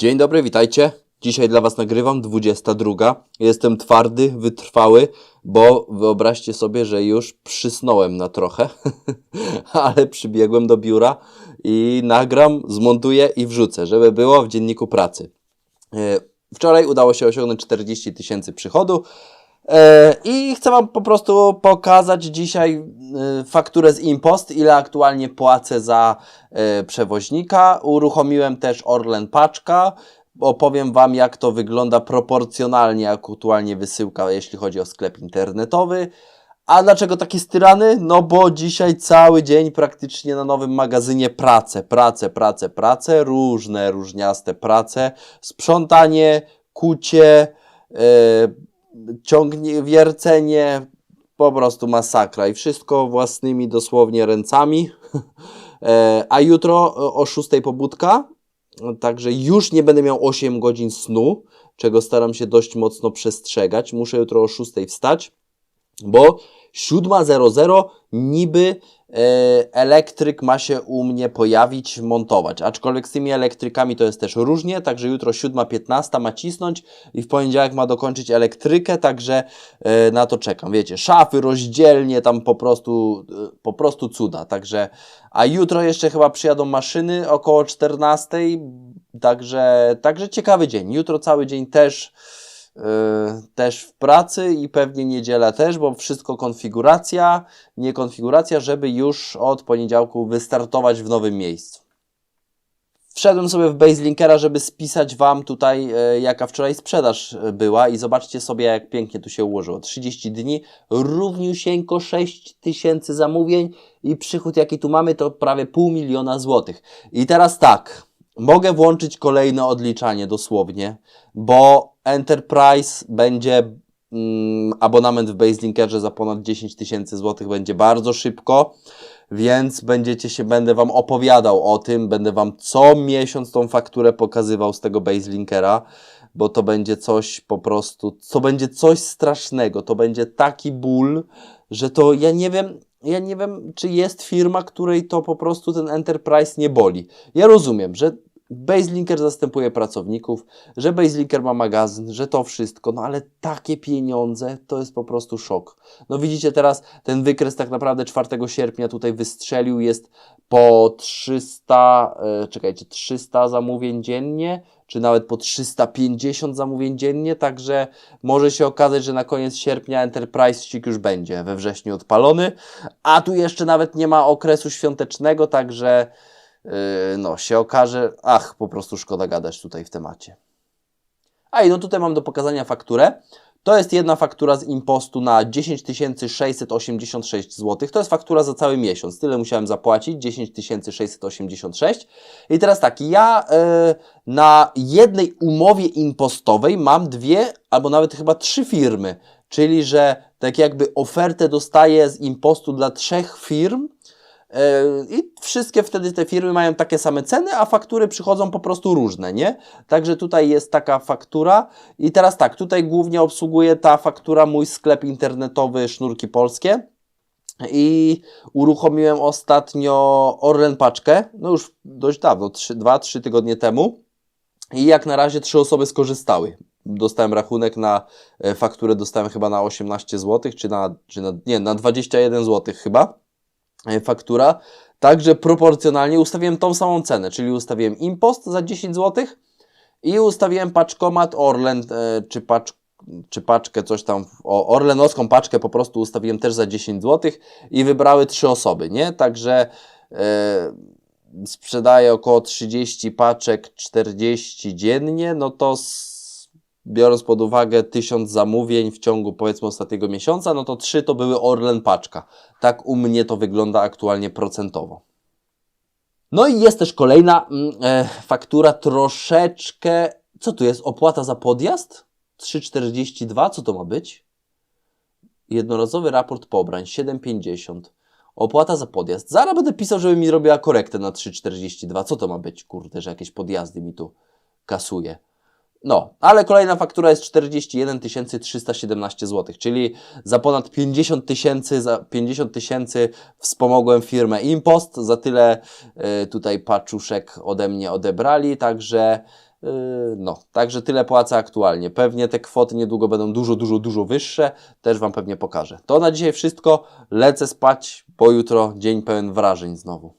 Dzień dobry, witajcie. Dzisiaj dla Was nagrywam 22. Jestem twardy, wytrwały, bo wyobraźcie sobie, że już przysnąłem na trochę, ale przybiegłem do biura i nagram, zmontuję i wrzucę, żeby było w dzienniku pracy. E, Wczoraj udało się osiągnąć 40 tysięcy przychodu. E, I chcę Wam po prostu pokazać dzisiaj e, fakturę z Impost, ile aktualnie płacę za e, przewoźnika. Uruchomiłem też Orlen Paczka. Opowiem Wam, jak to wygląda proporcjonalnie aktualnie wysyłka, jeśli chodzi o sklep internetowy. A dlaczego takie styrany? No bo dzisiaj cały dzień praktycznie na nowym magazynie pracę, pracę, pracę, pracę, różne, różniaste prace, sprzątanie, kucie, yy, ciągnie, wiercenie, po prostu masakra i wszystko własnymi dosłownie ręcami. E, A jutro o- o 6 pobudka, także już nie będę miał 8 godzin snu, czego staram się dość mocno przestrzegać. Muszę jutro o 6 wstać, bo 7.00 niby e, elektryk ma się u mnie pojawić, montować. Aczkolwiek z tymi elektrykami to jest też różnie, także jutro 7.15 ma cisnąć i w poniedziałek ma dokończyć elektrykę, także e, na to czekam. Wiecie, szafy, rozdzielnie, tam po prostu, e, po prostu cuda. Także, a jutro jeszcze chyba przyjadą maszyny około 14, także, także ciekawy dzień. Jutro cały dzień też też w pracy i pewnie niedziela też, bo wszystko konfiguracja, nie konfiguracja, żeby już od poniedziałku wystartować w nowym miejscu. Wszedłem sobie w Baselinkera, żeby spisać Wam tutaj, e, jaka wczoraj sprzedaż e, była i zobaczcie sobie, jak pięknie tu się ułożyło. 30 dni, równiusieńko 6 tysięcy zamówień i przychód, jaki tu mamy, to prawie pół miliona złotych. I teraz tak, mogę włączyć kolejne odliczanie dosłownie, bo Enterprise będzie mm, abonament w Baselinkerze za ponad 10 tysięcy złotych będzie bardzo szybko, więc będziecie się, będę Wam opowiadał o tym, będę Wam co miesiąc tą fakturę pokazywał z tego Baselinkera, bo to będzie coś po prostu, to będzie coś strasznego, to będzie taki ból, że to ja nie wiem, ja nie wiem, czy jest firma, której to po prostu ten Enterprise nie boli. Ja rozumiem, że Baselinker zastępuje pracowników, że Baselinker ma magazyn, że to wszystko, no ale takie pieniądze to jest po prostu szok. No widzicie teraz ten wykres tak naprawdę 4 sierpnia tutaj wystrzelił, jest po 300, e, czekajcie, 300 zamówień dziennie, czy nawet po 350 zamówień dziennie, także może się okazać, że na koniec sierpnia Enterprise już będzie we wrześniu odpalony, a tu jeszcze nawet nie ma okresu świątecznego, także no, się okaże, ach, po prostu szkoda gadać tutaj w temacie. A i no tutaj mam do pokazania fakturę. To jest jedna faktura z impostu na 10 686 zł. To jest faktura za cały miesiąc. Tyle musiałem zapłacić, 10 686. I teraz tak, ja yy, na jednej umowie impostowej mam dwie, albo nawet chyba trzy firmy. Czyli, że tak jakby ofertę dostaję z impostu dla trzech firm, Yy, I wszystkie wtedy te firmy mają takie same ceny, a faktury przychodzą po prostu różne, nie? Także tutaj jest taka faktura. I teraz tak, tutaj głównie obsługuje ta faktura mój sklep internetowy Sznurki Polskie. I uruchomiłem ostatnio Orlen Paczkę, no już dość dawno, 2-3 tygodnie temu. I jak na razie trzy osoby skorzystały. Dostałem rachunek na e, fakturę, dostałem chyba na 18 zł, czy na, czy na, nie, na 21 zł chyba e, faktura. Także proporcjonalnie ustawiłem tą samą cenę, czyli ustawiłem impost za 10 zł i ustawiłem paczkomat Orlen, e, czy, pacz, czy paczkę, coś tam, o, orlenowską paczkę po prostu ustawiłem też za 10 zł i wybrały trzy osoby, nie? Także e, sprzedaję około 30 paczek, 40 dziennie, no to biorąc pod uwagę 1000 zamówień w ciągu powiedzmy ostatniego miesiąca, no to 3 to były Orlen paczka. Tak u mnie to wygląda aktualnie procentowo. No i jest też kolejna mm, e, faktura troszeczkę. Co tu jest? Opłata za podjazd? 3,42? Co to ma być? Jednorazowy raport pobrań 7,50. Opłata za podjazd. Zaraz będę pisał, żeby mi robiła korektę na 3,42. Co to ma być? Kurde, że jakieś podjazdy mi tu kasuje. No, ale kolejna faktura jest 41 317 zł, czyli za ponad 50 tysięcy, za 50 tysięcy wspomogłem firmę Impost, za tyle y, tutaj paczuszek ode mnie odebrali, także Yy, No, także tyle płacę aktualnie. Pewnie te kwoty niedługo będą dużo, dużo, dużo wyższe. Też Wam pewnie pokażę. To na dzisiaj wszystko. Lecę spać, bo jutro dzień pełen wrażeń znowu.